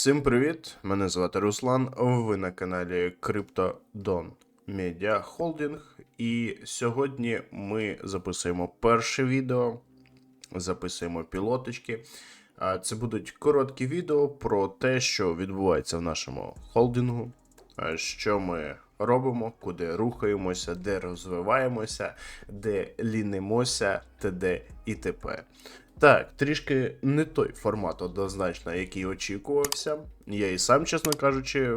Всім привіт! Мене звати Руслан. Ви на каналі CryptoDon Media Holding. І сьогодні ми записуємо перше відео, записуємо пілоточки. Це будуть короткі відео про те, що відбувається в нашому холдингу, що ми робимо, куди рухаємося, де розвиваємося, де лінимося, т.д. і т.п. Так, трішки не той формат однозначно, який очікувався. Я і сам, чесно кажучи,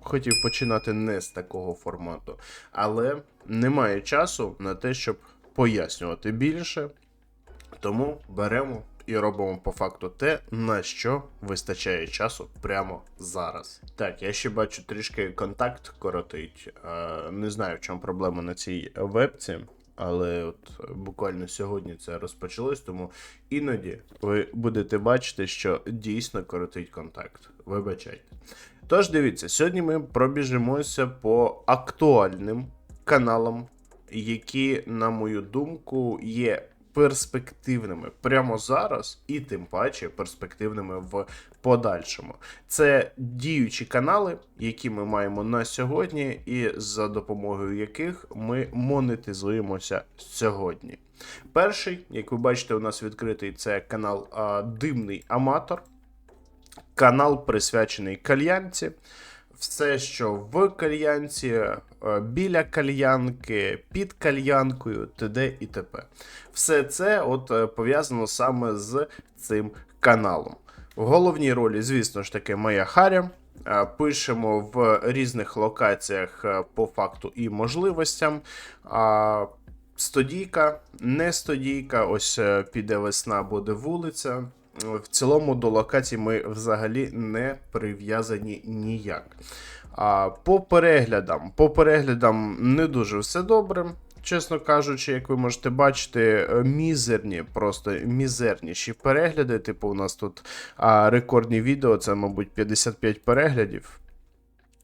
хотів починати не з такого формату, але немає часу на те, щоб пояснювати більше. Тому беремо і робимо по факту те, на що вистачає часу прямо зараз. Так, я ще бачу трішки контакт коротить. Е, Не знаю, в чому проблема на цій вебці. Але от буквально сьогодні це розпочалось, тому іноді ви будете бачити, що дійсно коротить контакт. Вибачайте. Тож дивіться, сьогодні ми пробіжимося по актуальним каналам, які, на мою думку, є перспективними прямо зараз, і тим паче перспективними в подальшому. Це діючі канали, які ми маємо на сьогодні, і за допомогою яких ми монетизуємося сьогодні. Перший, як ви бачите, у нас відкритий це канал а, Димний Аматор. Канал присвячений кальянці. Все, що в кальянці, е, біля кальянки, під кальянкою, т.д. і т.п. Все це от е, пов'язано саме з цим каналом. В головній ролі, звісно ж таки, моя Харя. Е, Пишемо в різних локаціях е, по факту і можливостям. Стодійка, не стодійка, ось е, піде весна, буде вулиця. В цілому до локацій ми взагалі не прив'язані ніяк. А по переглядам, по переглядам не дуже все добре. Чесно кажучи, як ви можете бачити, е, мізерні, просто мізерніші перегляди. Типу, у нас тут а, рекордні відео, це, мабуть, 55 переглядів.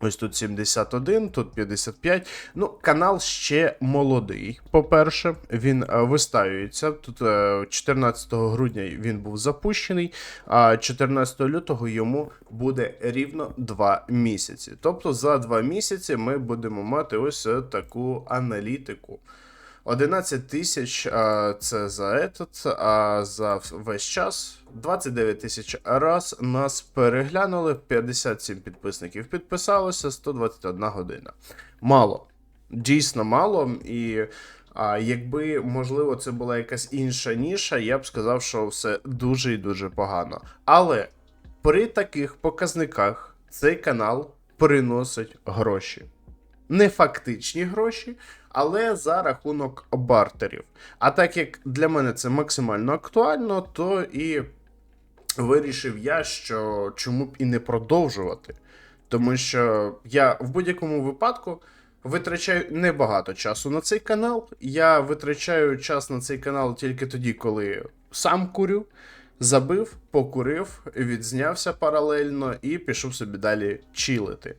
Ось тут 71, тут 55. Ну, канал ще молодий. По-перше, він е, вистаюється. Тут е, 14 грудня він був запущений, а 14 лютого йому буде рівно 2 місяці. Тобто за 2 місяці ми будемо мати ось е, таку аналітику. 11 тисяч це за этот, а за весь час 29 тисяч раз нас переглянули, 57 підписників підписалося, 121 година. Мало. Дійсно мало. І а, якби, можливо, це була якась інша ніша, я б сказав, що все дуже і дуже погано. Але при таких показниках цей канал приносить гроші. Не фактичні гроші, але за рахунок бартерів. А так як для мене це максимально актуально, то і вирішив я, що чому б і не продовжувати. Тому що я в будь-якому випадку витрачаю небагато часу на цей канал. Я витрачаю час на цей канал тільки тоді, коли сам курю. Забив, покурив, відзнявся паралельно і пішов собі далі чилити.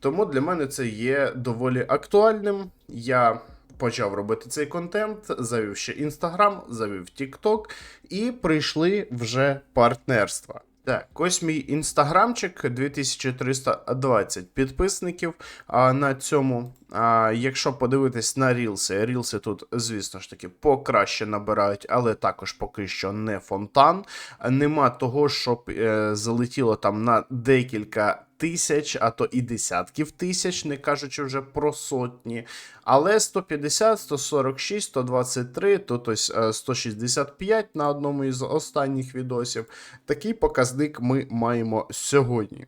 Тому для мене це є доволі актуальним. Я почав робити цей контент, завів ще Інстаграм, завів Тікток, і прийшли вже партнерства. Так, ось мій інстаграмчик 2320 підписників а, на цьому. А, Якщо подивитись на рілси, рілси тут, звісно ж таки, покраще набирають, але також поки що не фонтан. Нема того, щоб е, залетіло там на декілька тисяч, а то і десятків тисяч, не кажучи вже про сотні. Але 150, 146, 123, то ось е, 165 на одному із останніх відосів. Такий показник ми маємо сьогодні.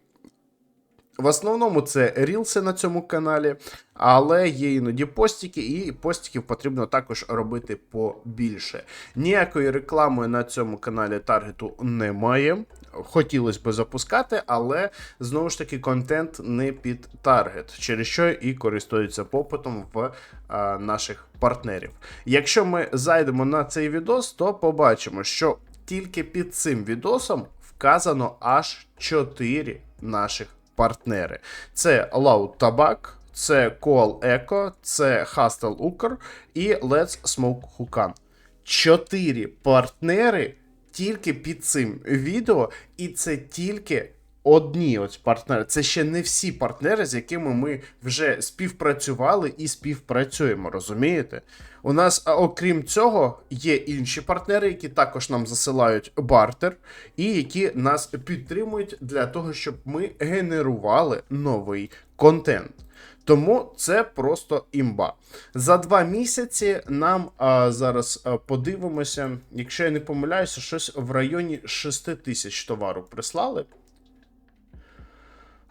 В основному це рілси на цьому каналі, але є іноді постіки, і постіків потрібно також робити побільше. Ніякої реклами на цьому каналі таргету немає. Хотілося б запускати, але знову ж таки контент не під таргет, через що і користуються попитом в а, наших партнерів. Якщо ми зайдемо на цей відос, то побачимо, що тільки під цим відосом вказано аж 4 наших партнери. Це Loud Tabak, це Coal Eco, це Hustle Укр і Let's Smoke Hukan. Чотири партнери тільки під цим відео, і це тільки одні ось партнери. Це ще не всі партнери, з якими ми вже співпрацювали і співпрацюємо, розумієте? У нас, а, окрім цього, є інші партнери, які також нам засилають бартер, і які нас підтримують для того, щоб ми генерували новий контент. Тому це просто імба. За два місяці нам а, зараз а, подивимося, якщо я не помиляюся, щось в районі 6 тисяч товару прислали.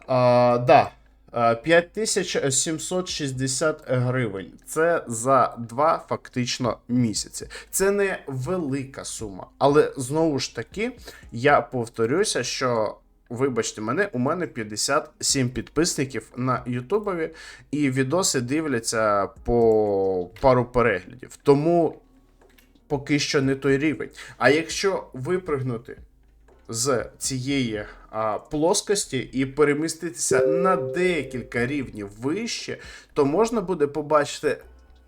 А, да. 5760 гривень. Це за два фактично місяці. Це не велика сума. Але знову ж таки, я повторюся, що. Вибачте мене, у мене 57 підписників на Ютубові, і відоси дивляться по пару переглядів. Тому поки що не той рівень. А якщо випригнути з цієї а, плоскості і переміститися на декілька рівнів вище, то можна буде побачити.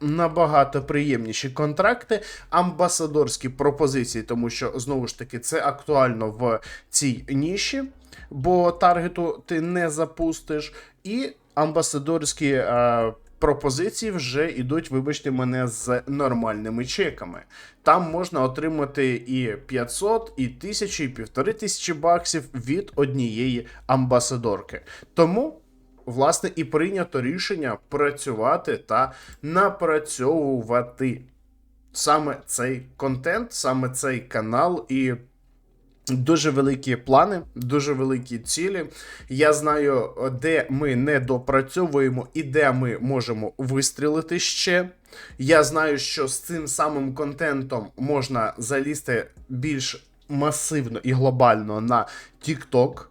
Набагато приємніші контракти, амбасадорські пропозиції, тому що знову ж таки це актуально в цій ніші, бо таргету ти не запустиш, і амбасадорські е, пропозиції вже йдуть, вибачте мене, з нормальними чеками. Там можна отримати і 500, і 1000, і 1500 баксів від однієї амбасадорки. Тому. Власне, і прийнято рішення працювати та напрацьовувати саме цей контент, саме цей канал і. Дуже великі плани, дуже великі цілі. Я знаю, де ми не допрацьовуємо і де ми можемо вистрілити ще. Я знаю, що з цим самим контентом можна залізти більш масивно і глобально на TikTok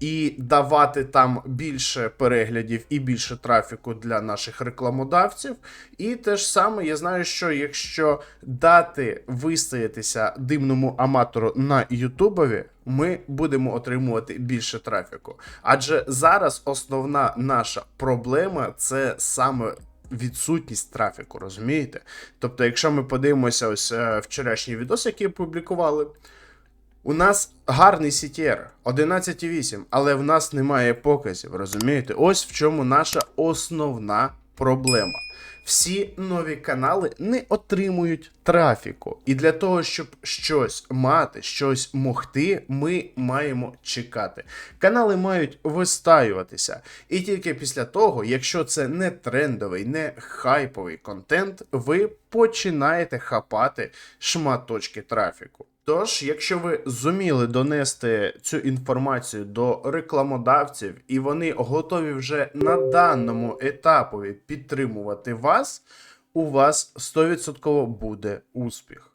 і давати там більше переглядів і більше трафіку для наших рекламодавців. І те ж саме, я знаю, що якщо дати вистоятися димному аматору на Ютубові, ми будемо отримувати більше трафіку. Адже зараз основна наша проблема це саме. Відсутність трафіку, розумієте? Тобто, якщо ми подивимося ось е, вчорашній відос, який опублікували, у нас гарний CTR 11,8, але в нас немає показів, розумієте? Ось в чому наша основна проблема. Всі нові канали не отримують трафіку. І для того, щоб щось мати, щось могти, ми маємо чекати. Канали мають вистаюватися. І тільки після того, якщо це не трендовий, не хайповий контент, ви починаєте хапати шматочки трафіку. Тож, якщо ви зуміли донести цю інформацію до рекламодавців, і вони готові вже на даному етапові підтримувати вас, у вас 100% буде успіх.